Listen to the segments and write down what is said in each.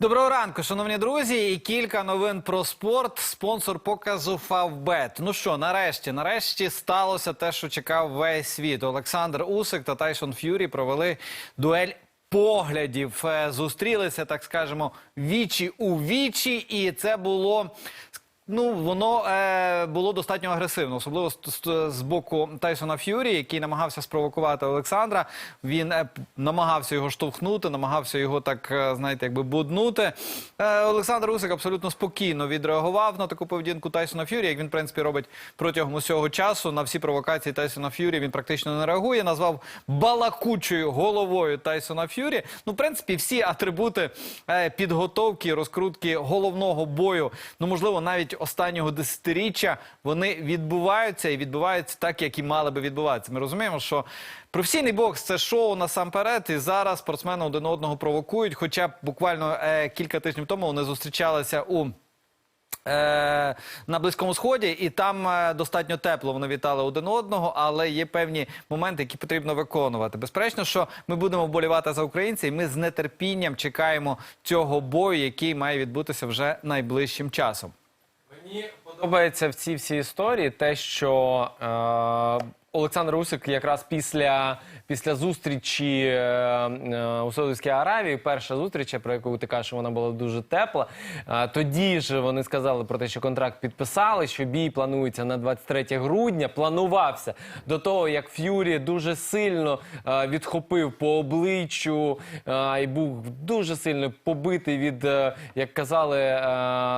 Доброго ранку, шановні друзі, і кілька новин про спорт. Спонсор показу Фавбет. Ну що, нарешті, нарешті сталося те, що чекав весь світ. Олександр Усик та Тайсон Ф'юрі провели дуель. Поглядів Е, зустрілися, так скажемо, вічі у вічі, і це було Ну, воно е, було достатньо агресивно, особливо з, з, з боку Тайсона Ф'юрі, який намагався спровокувати Олександра. Він е, намагався його штовхнути, намагався його так, е, знаєте, якби буднути. Е, Олександр Усик абсолютно спокійно відреагував на таку поведінку Тайсона Ф'юрі, як він, в принципі, робить протягом усього часу. На всі провокації Тайсона Ф'юрі він практично не реагує. Назвав балакучою головою Тайсона Ф'юрі. Ну, в принципі, всі атрибути е, підготовки, розкрутки головного бою, ну можливо, навіть останнього десятиріччя, вони відбуваються і відбуваються так, як і мали би відбуватися. Ми розуміємо, що професійний бокс це шоу насамперед, і зараз спортсмени один одного провокують. Хоча буквально е, кілька тижнів тому вони зустрічалися у. Е, на Близькому Сході, і там е, достатньо тепло вони вітали один одного, але є певні моменти, які потрібно виконувати. Безперечно, що ми будемо вболівати за українців, і ми з нетерпінням чекаємо цього бою, який має відбутися вже найближчим часом. Мені подобається в цій всій історії те, що е, Олександр Усик якраз після, після зустрічі е, е, у Саудівській Аравії, перша зустріч, про яку ти кажеш, вона була дуже тепла. Е, тоді ж вони сказали про те, що контракт підписали, що бій планується на 23 грудня. Планувався до того, як Ф'юрі дуже сильно відхопив по обличчю е, і був дуже сильно побитий від, як казали,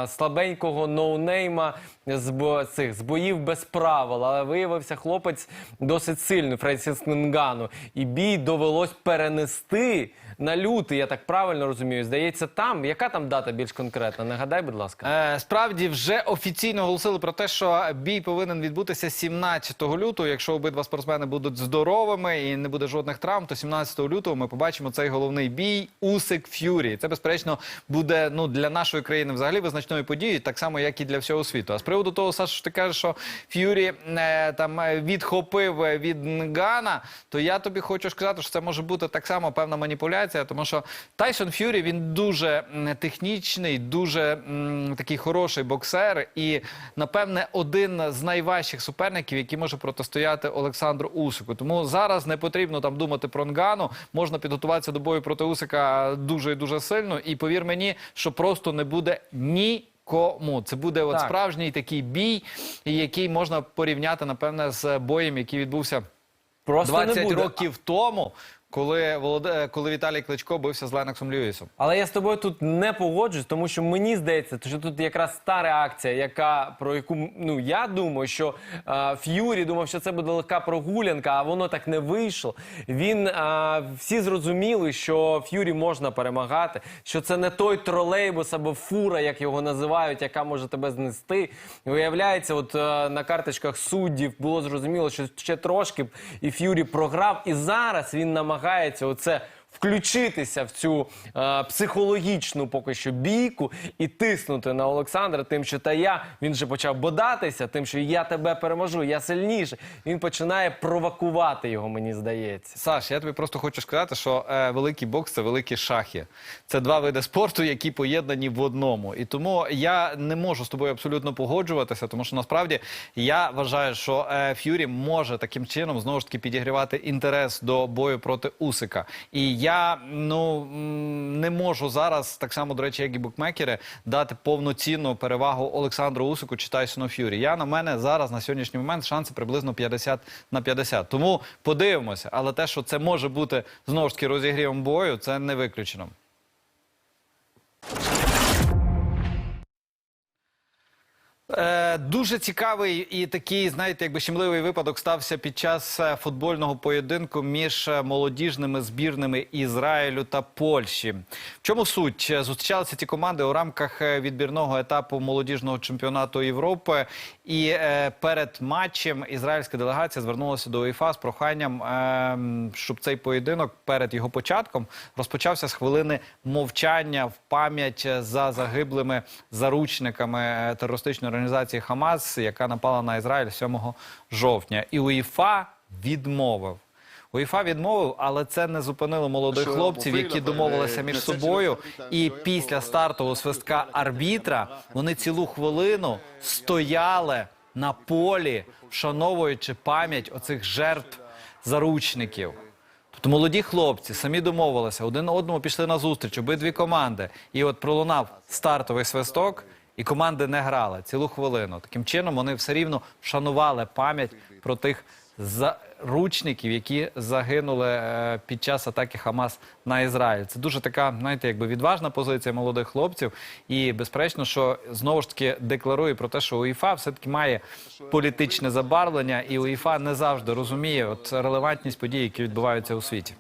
слабенького ноунейма з, цих, з боїв без правил. Але виявився хлопець досить сильний, Френсіс Нгану. І бій довелось перенести на лютий, я так правильно розумію. Здається, там. Яка там дата більш конкретна? Нагадай, будь ласка. Е, справді вже офіційно оголосили про те, що бій повинен відбутися 17 лютого. Якщо обидва спортсмени будуть здоровими і не буде жодних травм, то 17 лютого ми побачимо цей головний бій Усик Ф'юрі. Це безперечно буде ну для нашої країни взагалі визначною подією, так само як і для всього світу. А з приводу того, Саша, що ти кажеш, що Ф'юрі е, там е, відхопив е, від Нгана, то я тобі хочу сказати, що це може бути так само певна маніпуляція, тому що Тайсон Ф'юрі він дуже технічний, дуже м, такий хороший боксер, і напевне один з найважчих суперників, який може протистояти Олександру Усику. Тому зараз не потрібно там думати про Нгану. Можна підготуватися до бою проти Усика дуже і дуже сильно. І повір мені, що просто не буде ні. Кому це буде от Так. справжній такий бій, який можна порівняти напевне з боєм, який відбувся Просто 20 років тому, коли Володе... коли Віталій Кличко бився з Леноксом Льюісом. Але я з тобою тут не погоджуюсь, тому що мені здається, що тут якраз та реакція, яка про яку ну я думаю, що е, Ф'юрі думав, що це буде легка прогулянка, а воно так не вийшло. Він е, всі зрозуміли, що Ф'юрі можна перемагати, що це не той тролейбус або фура, як його називають, яка може тебе знести. Виявляється, от е, на карточках суддів було зрозуміло, що ще трошки і Ф'юрі програв, і зараз він намагається оце включитися в цю е, психологічну поки що бійку і тиснути на Олександра, тим, що та я він же почав бодатися, тим, що я тебе переможу, я сильніше. Він починає провокувати його, мені здається. Саш, я тобі просто хочу сказати, що е, великий бокс це великі шахи. Це два види спорту, які поєднані в одному. І тому я не можу з тобою абсолютно погоджуватися, тому що насправді я вважаю, що е, Ф'юрі може таким чином знову ж таки підігрівати інтерес до бою проти Усика. І я ну не можу зараз, так само до речі, як і букмекери, дати повноцінну перевагу Олександру Усику чи Тайсону Ф'юрі. Я на мене зараз на сьогоднішній момент шанси приблизно 50 на 50. Тому подивимося. Але те, що це може бути знову ж таки розігрівом бою, це не виключено. Е, дуже цікавий і такий, знаєте, якби щемливий випадок стався під час е, футбольного поєдинку між е, молодіжними збірними Ізраїлю та Польщі. В чому суть? Зустрічалися ці команди у рамках відбірного етапу молодіжного чемпіонату Європи. І перед матчем ізраїльська делегація звернулася до УЄФА з проханням, е, щоб цей поєдинок перед його початком розпочався з хвилини мовчання в пам'ять за загиблими заручниками терористичної організації Хамас, яка напала на Ізраїль 7 жовтня. І УЄФА відмовив. УЄФА відмовив, але це не зупинило молодих хлопців, які домовилися е, між собою. І після стартового свистка арбітра вони цілу хвилину стояли на полі, вшановуючи пам'ять оцих жертв заручників. Тобто молоді хлопці самі домовилися, один одному пішли на зустріч, обидві команди. І от пролунав стартовий свисток, і команди не грали цілу хвилину. Таким чином вони все рівно вшанували пам'ять про тих заручників, які загинули е, під час атаки Хамас на Ізраїль. Це дуже така, знаєте, якби відважна позиція молодих хлопців. І безперечно, що знову ж таки декларує про те, що УЄФА все-таки має політичне забарвлення, і УЄФА не завжди розуміє от релевантність подій, які відбуваються у світі.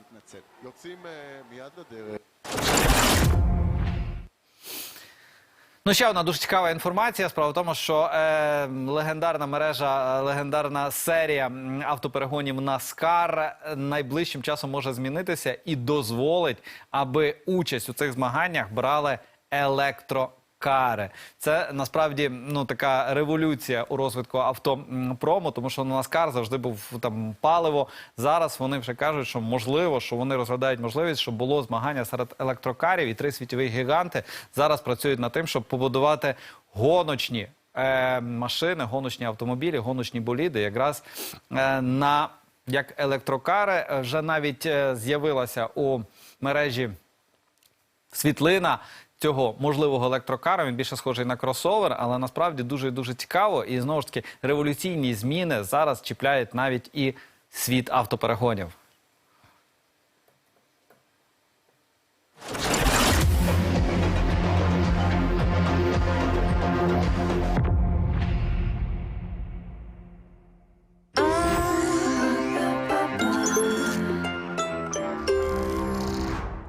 Ну, ще одна дуже цікава інформація. Справа в тому, що е, легендарна мережа, е, легендарна серія автоперегонів NASCAR е, найближчим часом може змінитися і дозволить, аби участь у цих змаганнях брали електрокари. Це насправді ну така революція у розвитку автопрому, тому що на NASCAR завжди був там паливо. Зараз вони вже кажуть, що можливо, що вони розглядають можливість, щоб було змагання серед електрокарів, і три світові гіганти зараз працюють над тим, щоб побудувати гоночні е, машини, гоночні автомобілі, гоночні боліди, якраз е, на як електрокари Е, вже навіть е, з'явилася у мережі світлина цього можливого електрокара. Він більше схожий на кросовер, але насправді дуже дуже цікаво. І знову ж таки революційні зміни зараз чіпляють навіть і світ автоперегонів.